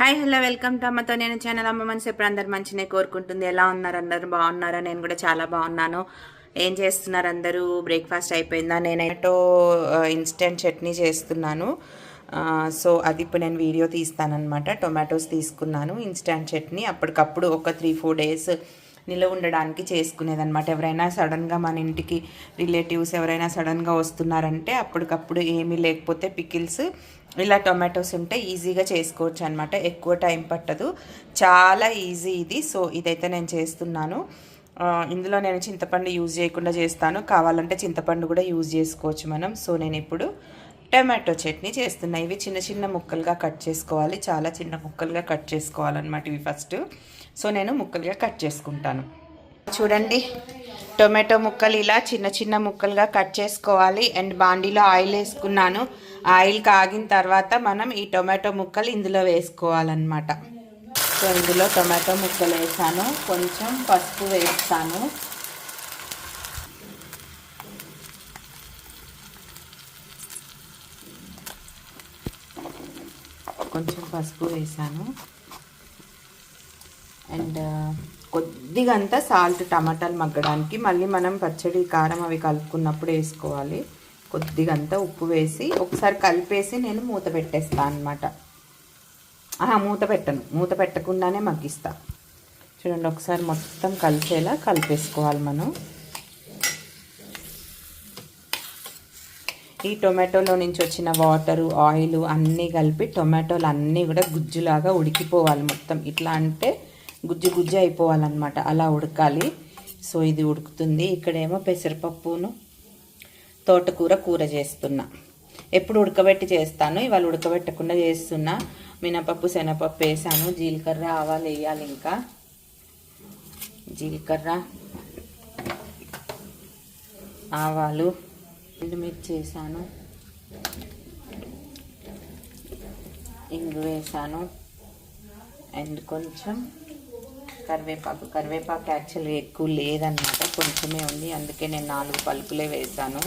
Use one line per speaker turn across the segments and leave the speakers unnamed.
Hi hello welcome to అమ్మతో నేను channel అమ్మ మనసు ఎప్పుడు అందరు మంచినే కోరుకుంటుంది. ఎలా ఉన్నారు అందరు? బాగున్నారా? నేను కూడా చాలా బాగున్నాను. ఏం చేస్తున్నారు అందరూ? బ్రేక్ఫాస్ట్ అయిపోయిందా? నేనైతే ఇన్స్టెంట్ చట్నీ చేస్తున్నాను. సో అది ఇప్పుడు నేను వీడియో తీస్తానమాట టొమాటోస్ తీసుకున్నాను ఇన్స్టెంట్ చట్నీ. అప్పటికప్పుడు ఒక త్రీ ఫోర్ డేస్ నిలవ ఉండడానికి చేసుకునేదన్నమాట. ఎవరైనా సడన్గా మన ఇంటికి రిలేటివ్స్ ఎవరైనా సడన్గా వస్తున్నారంటే అప్పటికప్పుడు ఏమీ లేకపోతే పికిల్స్ ఇలా టొమాటోస్ ఉంటే ఈజీగా చేసుకోవచ్చు అనమాట ఎక్కువ టైం పట్టదు. చాలా ఈజీ ఇది. సో ఇదైతే నేను చేస్తున్నాను. ఇందులో నేను చింతపండు యూజ్ చేయకుండా చేస్తాను. కావాలంటే చింతపండు కూడా యూజ్ చేసుకోవచ్చు మనం. సో నేను ఇప్పుడు టమాటో చట్నీ చేస్తున్నా. ఇవి చిన్న చిన్న ముక్కలుగా కట్ చేసుకోవాలి. చాలా చిన్న ముక్కలుగా కట్ చేసుకోవాలన్నమాట ఇవి ఫస్ట్. సో నేను ముక్కలుగా కట్ చేసుకుంటాను. చూడండి టొమాటో ముక్కలు ఇలా చిన్న చిన్న ముక్కలుగా కట్ చేసుకోవాలి. అండ్ బాండీలో ఆయిల్ వేసుకున్నాను. ఆయిల్ కాగిన తర్వాత మనం ఈ టొమాటో ముక్కలు ఇందులో వేసుకోవాలన్నమాట. సో ఇందులో టొమాటో ముక్కలు వేసాను. కొంచెం పసుపు వేస్తాను. కొంచెం పసుపు వేసాను. అండ్ కొద్దిగా అంతా సాల్ట్ టమాటాలు మగ్గడానికి. మళ్ళీ మనం పచ్చడి కారం అవి కలుపుకున్నప్పుడు వేసుకోవాలి. కొద్దిగా అంతా ఉప్పు వేసి ఒకసారి కలిపేసి నేను మూత పెట్టేస్తాను అనమాట మూత పెట్టను. మూత పెట్టకుండానే మగ్గిస్తా. చూడండి ఒకసారి మొత్తం కలిసేలా కలిపేసుకోవాలి మనం. ఈ టొమాటోలో నుంచి వచ్చిన వాటరు ఆయిల్ అన్నీ కలిపి టొమాటోలు అన్నీ కూడా గుజ్జులాగా ఉడికిపోవాలి మొత్తం. ఇట్లా అంటే గుజ్జు గుజ్జు అయిపోవాలన్నమాట. అలా ఉడకాలి. సో ఇది ఉడుకుతుంది. ఇక్కడేమో పెసరపప్పును తోటకూర కూర చేస్తున్నా. ఎప్పుడు ఉడకబెట్టి చేస్తాను. ఇవాళ ఉడకబెట్టకుండా చేస్తున్నా. మినపప్పు శనగపప్పు వేసాను. జీలకర్ర ఆవాలు వేయాలి ఇంకా. జీలకర్ర ఆవాలు ఎండుమిర్చి వేసాను. ఇంగు వేసాను. అండ్ కొంచెం కరివేపాకు. కరివేపాకు యాక్చువల్గా ఎక్కువ లేదన్నమాట కొంచెమే ఉంది. అందుకే నేను నాలుగు పలుకులే వేసాను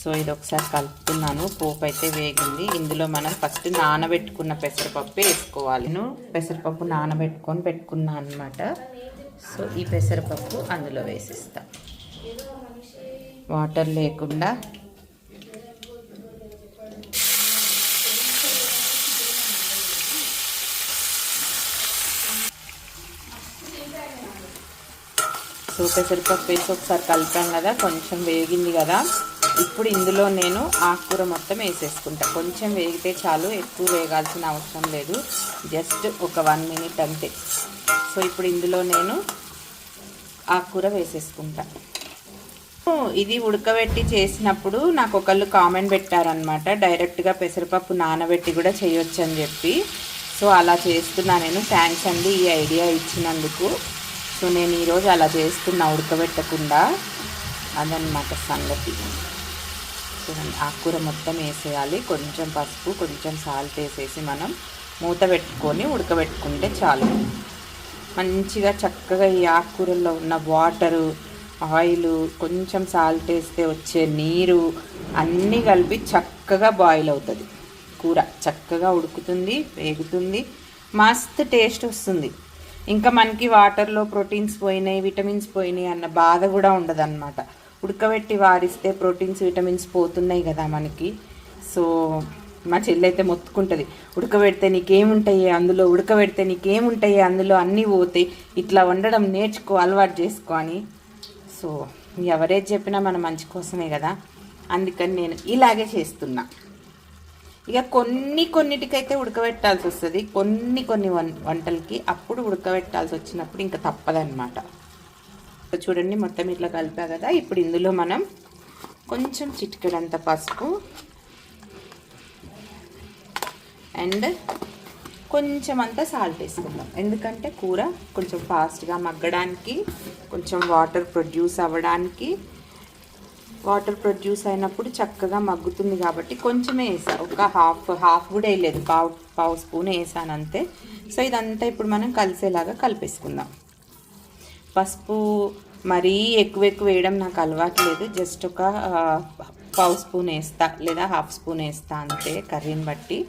సో ఇది ఒకసారి కలుపుతున్నాను. పోపు అయితే వేగింది. ఇందులో మనం ఫస్ట్ నానబెట్టుకున్న పెసరపప్పు వేసుకోవాలి. నేను పెసరపప్పు నానబెట్టుకొని పెట్టుకున్నాను అనమాట సో ఈ పెసరపప్పు అందులో వేసిస్తా. వాటర్ లేకుండా సో పెసరపప్పు వేసి ఒకసారి కలిపాం కదా కొంచెం వేగింది కదా. ఇప్పుడు ఇందులో నేను ఆకుకూర మొత్తం వేసేసుకుంటా. కొంచెం వేగితే చాలు ఎక్కువ వేగాల్సిన అవసరం లేదు. జస్ట్ ఒక వన్ మినిట్ అంతే. సో ఇప్పుడు ఇందులో నేను ఆకుకూర వేసేసుకుంటా. ఇది ఉడకబెట్టి చేసినప్పుడు నాకు ఒకళ్ళు కామెంట్ పెట్టారనమాట డైరెక్ట్గా పెసరపప్పు నానబెట్టి కూడా చేయొచ్చు అని చెప్పి. సో అలా చేస్తున్నా నేను. థ్యాంక్స్ అండి ఈ ఐడియా ఇచ్చినందుకు. సో నేను ఈరోజు అలా చేస్తున్నా ఉడకబెట్టకుండా అదనమాట సంగతి. చూడండి ఆకుకూర మొత్తం వేసేయాలి. కొంచెం పసుపు కొంచెం సాల్ట్ వేసేసి మనం మూత పెట్టుకొని ఉడకబెట్టుకుంటే చాలు. మంచిగా చక్కగా ఈ ఆకుకూరల్లో ఉన్న వాటరు ఆయిల్ కొంచెం సాల్ట్ వేస్తే వచ్చే నీరు అన్నీ కలిపి చక్కగా బాయిల్ అవుతుంది. కూర చక్కగా ఉడుకుతుంది వేగుతుంది మస్తు టేస్ట్ వస్తుంది. ఇంకా మనకి వాటర్లో ప్రోటీన్స్ పోయినాయి విటమిన్స్ పోయినాయి అన్న బాధ కూడా ఉండదన్నమాట. ఉడకబెట్టి వారిస్తే ప్రోటీన్స్ విటమిన్స్ పోతున్నాయి కదా మనకి. సో మా చెల్లైతే మొత్తుకుంటుంది ఉడకబెడితే నీకేముంటాయి అందులో ఉడకబెడితే నీకేముంటాయి అందులో అన్నీ పోతాయి ఇట్లా వండడం నేర్చుకో అలవాటు చేసుకో అని. సో ఎవరేది చెప్పినా మన మంచి కోసమే కదా. అందుకని నేను ఇలాగే చేస్తున్నా. ఇక కొన్ని కొన్నిటికైతే ఉడకబెట్టాల్సి వస్తుంది. కొన్ని కొన్ని వం వంటలకి అప్పుడు ఉడకబెట్టాల్సి వచ్చినప్పుడు ఇంకా తప్పదన్నమాట. చూడండి మొత్తం ఇట్లా కలిపా కదా. ఇప్పుడు ఇందులో మనం కొంచెం చిటికెడంత పసుపు అండ్ కొంచెం అంతా సాల్ట్ వేసుకుందాం. ఎందుకంటే కూర కొంచెం ఫాస్ట్గా మగ్గడానికి కొంచెం వాటర్ ప్రొడ్యూస్ అవ్వడానికి వాటర్ ప్రొడ్యూస్ అయినప్పుడు చక్కగా మగ్గుతుంది కాబట్టి కొంచెమే వేసాను ఒక హాఫ్ హాఫ్ కూడా వేయలేదు. పావు పావు స్పూన్ వేసాను అంతే. సో ఇదంతా ఇప్పుడు మనం కలిసేలాగా కలిపేసుకుందాం. పసుపు మరీ ఎక్కువ ఎక్కువ వేయడం నాకు అలవాటు లేదు. జస్ట్ ఒక పావు స్పూన్ వేస్తా లేదా హాఫ్ స్పూన్ వేస్తా అంతే కర్రీని బట్టి.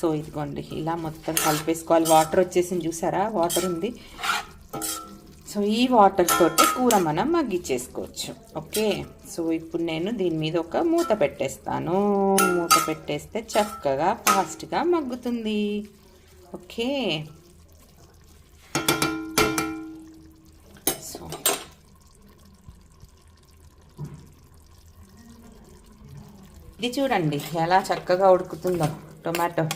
సో ఇదిగోండి ఇలా మొత్తం కలిపేసుకోవాలి. వాటర్ వచ్చేసింది చూసారా? వాటర్ ఉంది. సో ఈ వాటర్ తోటి కూర మనం మగ్గిచ్చేసుకోవచ్చు. ఓకే? సో ఇప్పుడు నేను దీని మీద ఒక మూత పెట్టేస్తాను. మూత పెట్టేస్తే చక్కగా ఫాస్ట్గా మగ్గుతుంది. ఓకే? సో ఇది చూడండి ఎలా చక్కగా ఉడుకుతుందో టొమాటో.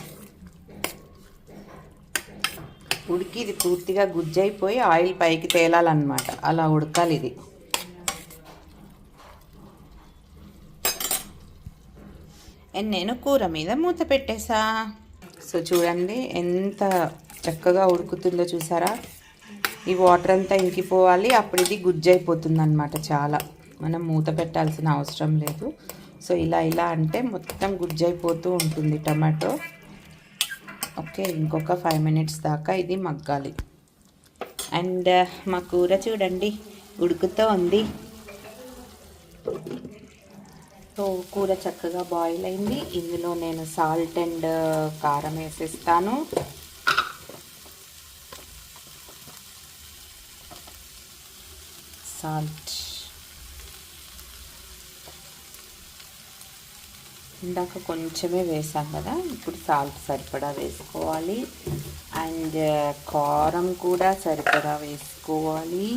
ఉడికి ఇది పూర్తిగా గుజ్జైపోయి ఆయిల్ పైకి తేలాలన్నమాట. అలా ఉడకాలి ఇది అండ్ నేను కూర మీద మూత పెట్టేసా. సో చూడండి ఎంత చక్కగా ఉడుకుతుందో చూసారా? ఈ వాటర్ అంతా ఇంకిపోవాలి. అప్పుడు ఇది గుజ్జైపోతుంది అనమాట చాలా. మనం మూత పెట్టాల్సిన అవసరం లేదు. సో ఇలా ఇలా అంటే మొత్తం గుజ్జైపోతూ ఉంటుంది టమాటో. ఓకే ఇంకొక ఫైవ్ మినిట్స్ దాకా ఇది మగ్గాలి. అండ్ uh, మా కూర చూడండి ఉడుకుతూ ఉంది. సో కూర చక్కగా బాయిల్ అయింది. ఇందులో నేను సాల్ట్ అండ్ uh, కారం వేసేస్తాను. సాల్ట్ ఇందాక కొంచెమే వేసాం కదా ఇప్పుడు సాల్ట్ సరిపడా వేసుకోవాలి. అండ్ కారం కూడా సరిపడా వేసుకోవాలి.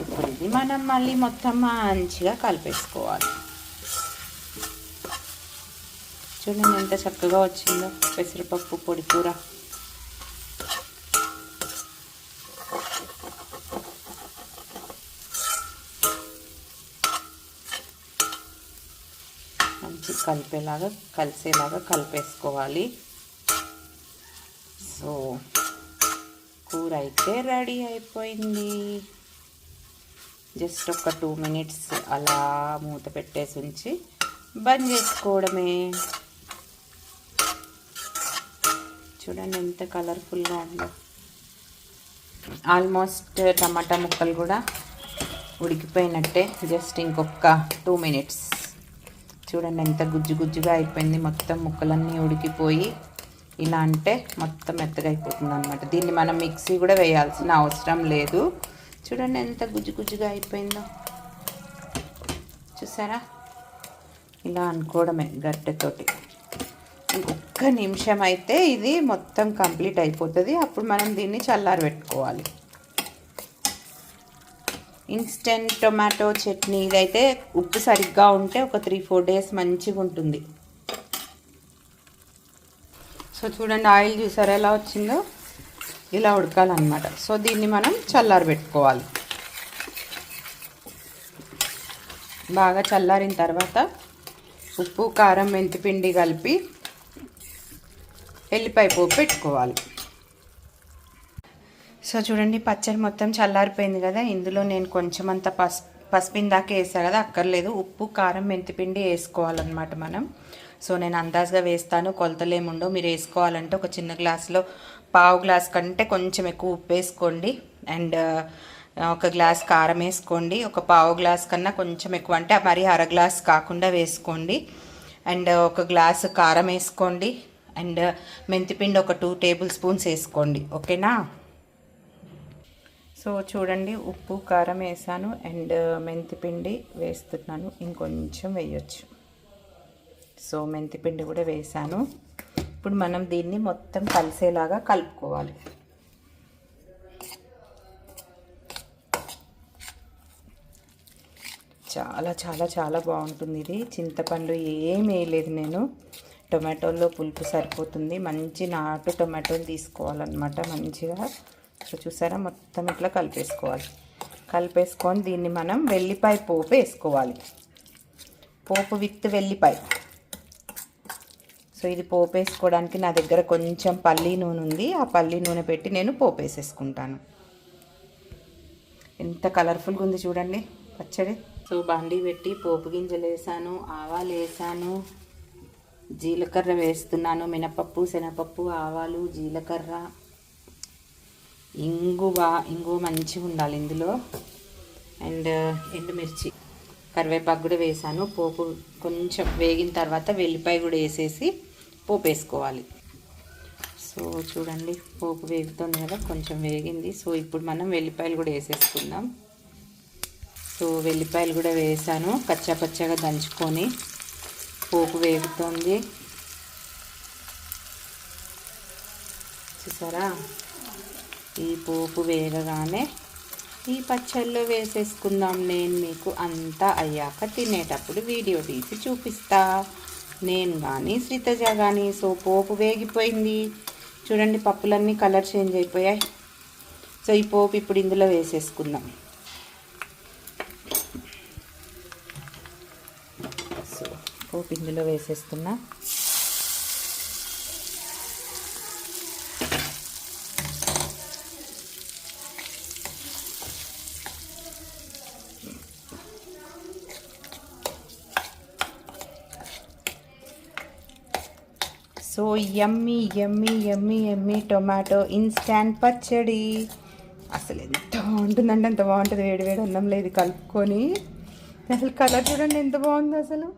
ఇప్పుడు ఇది మనం మళ్ళీ మొత్తం మంచిగా కలిపేసుకోవాలి. చూడండి ఎంత చక్కగా వచ్చిందో. పెసరపప్పు పొడి కూర మంచి కలిపేలాగా కలిసేలాగా కలిపేసుకోవాలి. సో కూర అయితే రెడీ అయిపోయింది. జస్ట్ ఒక టూ మినిట్స్ అలా మూత పెట్టేసి ఉంచి బంద్ చేసుకోవడమే. చూడండి ఎంత కలర్ఫుల్గా ఉందో. ఆల్మోస్ట్ టమాటా ముక్కలు కూడా ఉడికిపోయినట్టే. జస్ట్ ఇంకొక టూ మినిట్స్. చూడండి ఎంత గుజ్జు గుజ్జుగా అయిపోయింది. మొత్తం ముక్కలన్నీ ఉడికిపోయి ఇలా అంటే మొత్తం మెత్తగా అయిపోతుంది అనమాట దీన్ని మనం మిక్సీ కూడా వేయాల్సిన అవసరం లేదు. చూడండి ఎంత గుజ్జు గుజ్జుగా అయిపోయిందో. చూసారా? ఇలా అనుకోవడమే గట్టెతోటి ఒక్క నిమిషం అయితే ఇది మొత్తం కంప్లీట్ అయిపోతుంది. అప్పుడు మనం దీన్ని చల్లారి పెట్టుకోవాలి ఇన్స్టెంట్ టొమాటో చట్నీ ఇదైతే ఉప్పు సరిగ్గా ఉంటే ఒక త్రీ ఫోర్ డేస్ మంచిగా ఉంటుంది. సో చూడండి ఆయిల్ చూసారా ఎలా వచ్చిందో? ఇలా ఉడకాలన్నమాట. సో దీన్ని మనం చల్లారి పెట్టుకోవాలి. బాగా చల్లారిన తర్వాత ఉప్పు కారం మెంతిపిండి కలిపి ఎల్లిపాయ పోపు పెట్టుకోవాలి. సో చూడండి పచ్చడి మొత్తం చల్లారిపోయింది కదా. ఇందులో నేను కొంచెం అంత పసు పసుపు వేసాను వేసా కదా అక్కర్లేదు. ఉప్పు కారం మెంతిపిండి వేసుకోవాలన్నమాట మనం. సో నేను అందాజుగా వేస్తాను. కొలతలేముండో మీరు వేసుకోవాలంటే ఒక చిన్న గ్లాసులో పావు గ్లాస్ కంటే కొంచెం ఎక్కువ ఉప్పు వేసుకోండి. అండ్ ఒక గ్లాస్ కారం వేసుకోండి. ఒక పావు గ్లాస్ కన్నా కొంచెం ఎక్కువ అంటే మరి అర గ్లాస్ కాకుండా వేసుకోండి. అండ్ ఒక గ్లాస్ కారం వేసుకోండి. అండ్ మెంతిపిండి ఒక టూ టేబుల్ స్పూన్స్ వేసుకోండి. ఓకేనా? సో చూడండి ఉప్పు కారం వేసాను. అండ్ మెంతిపిండి వేస్తున్నాను. ఇంకొంచెం వేయొచ్చు. సో మెంతిపిండి కూడా వేసాను. ఇప్పుడు మనం దీన్ని మొత్తం కలిసేలాగా కలుపుకోవాలి. చాలా చాలా చాలా బాగుంటుంది ఇది. చింతపండు ఏం వేయలేదు నేను. టొమాటోల్లో పులుపు సరిపోతుంది. మంచి నాటు టొమాటోలు తీసుకోవాలన్నమాట మంచిగా. సో చూసారా? మొత్తం ఇట్లా కలిపేసుకోవాలి. కలిపేసుకొని దీన్ని మనం వెల్లిపాయ పోపు వేసుకోవాలి. పోపు విత్ వెల్లిపాయ. సో ఇది పోపు వేసుకోవడానికి నా దగ్గర కొంచెం పల్లి నూనె ఉంది. ఆ పల్లి నూనె పెట్టి నేను పోపు వేసేసుకుంటాను. ఎంత కలర్ఫుల్గా ఉంది చూడండి. పచ్చడి. సో బండి పెట్టి పోపు గింజలు వేసాను ఆవాలు వేసాను జీలకర్ర వేస్తున్నాను మినపప్పు శనగపప్పు ఆవాలు జీలకర్ర. ఇంగువ ఇంగువ మంచిగా ఉండాలి ఇందులో. అండ్ ఎండుమిర్చి. కరివేపాకు కూడా వేసాను. పోపు కొంచెం వేగిన తర్వాత వెల్లిపాయ కూడా వేసేసి పోపు వేసుకోవాలి. సో చూడండి పోపు వేగుతుంది కదా కొంచెం వేగింది. సో ఇప్పుడు మనం వెల్లిపాయలు కూడా వేసేసుకుందాం. సో వెల్లిపాయలు కూడా వేసాను. కచ్చా పచ్చగా దంచుకొని పోపు వేగుతుంది. చూసారా? ఈ పోపు వేగగానే ఈ పచ్చళ్ళు వేసేసుకుందాం. నేను మీకు అంతా అయ్యాక తినేటప్పుడు వీడియో తీసి చూపిస్తా. నేను కానీ శ్రీతజ కానీ సో పోపు వేగిపోయింది. చూడండి పప్పులన్నీ కలర్ చేంజ్ అయిపోయాయి. సో ఈ పోపు ఇప్పుడు ఇందులో వేసేసుకుందాం. సో పోపు ఇందులో వేసేస్తున్నా. So yummy yummy yummy yummy tomato instant పచ్చడి. అసలు ఎంత బాగుంటుందంటే ఎంత బాగుంటుంది. వేడి వేడి అన్నంలో ఇది కలుపుకొని. అసలు కలర్ చూడండి ఎంత బాగుంది అసలు.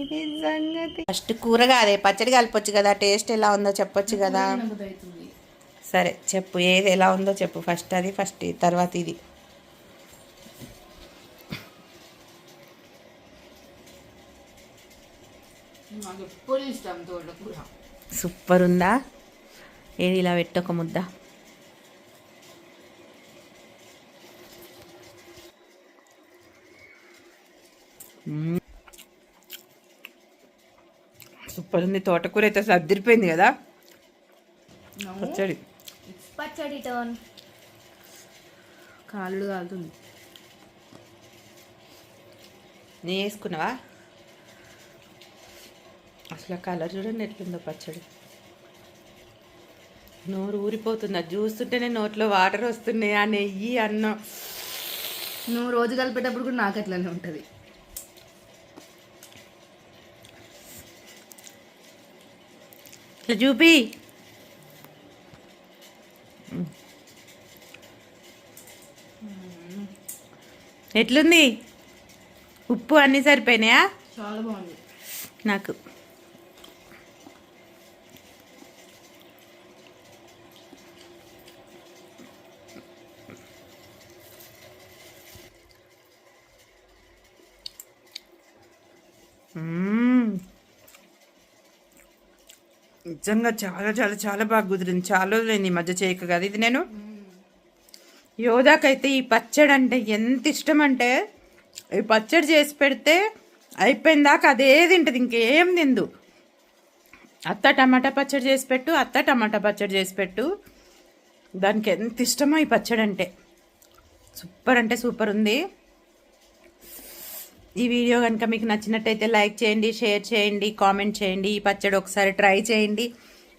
ఇది సంగతి. ఫస్ట్ కూర కాదే పచ్చడి కలపొచ్చు కదా టేస్ట్ ఎలా ఉందో చెప్పొచ్చు కదా. సరే చెప్పు ఏది ఎలా ఉందో చెప్పు. ఫస్ట్ అది ఫస్ట్ తర్వాత ఇది.
నాకు ఎప్పుడు ఇష్టం తోటకూర
సూపర్ ఉందా ఏది ఇలా పెట్టొక ముద్ద. సూపర్ ఉంది తోటకూర అయితే సర్దిరిపోయింది కదా? పచ్చడి.
పచ్చడి టర్న్ కాళ్ళు కాలుతుంది.
నీ వేసుకున్నావా? అసలు కలర్ చూడండి ఎట్లుందో పచ్చడి. నోరు ఊరిపోతుంది. అది చూస్తుంటేనే నోట్లో వాటర్ వస్తున్నాయి ఆ నెయ్యి అన్నం.
నువ్వు రోజు కలిపేటప్పుడు కూడా నాకు అట్లనే ఉంటుంది.
ఇట్లా చూపి. ఎట్లుంది? ఉప్పు అన్నీ సరిపోయినాయా?
చాలా బాగుంది.
నాకు. నిజంగా చాలా చాలా చాలా బాగా కుదిరింది. చాలా రోజులైంది ఈ మధ్య చేయక కదా. ఇది నేను యోధాకైతే ఈ పచ్చడి అంటే ఎంత ఇష్టం అంటే ఈ పచ్చడి చేసి పెడితే అయిపోయిన దాకా అదే తింటది ఇంకేం తిందు. అత్త టమాటా పచ్చడి చేసి పెట్టు అత్త టమాటా పచ్చడి చేసి పెట్టు. దానికి ఎంత ఇష్టమో ఈ పచ్చడి అంటే సూపర్ అంటే సూపర్ ఉంది. ఈ వీడియో కనుక మీకు నచ్చినట్టయితే లైక్ చేయండి షేర్ చేయండి కామెంట్ చేయండి ఈ పచ్చడి ఒకసారి ట్రై చేయండి.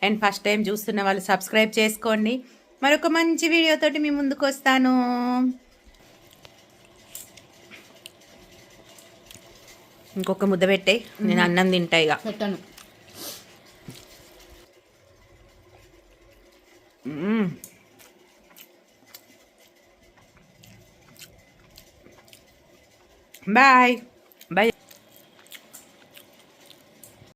అండ్ ఫస్ట్ టైం చూస్తున్న వాళ్ళు సబ్స్క్రైబ్ చేసుకోండి. మరొక మంచి వీడియోతోటి మీ ముందుకు వస్తాను. ఇంకొక ముద్ద పెట్టే నేను అన్నం తింటా ఇక.
పెట్టాను.
Bye.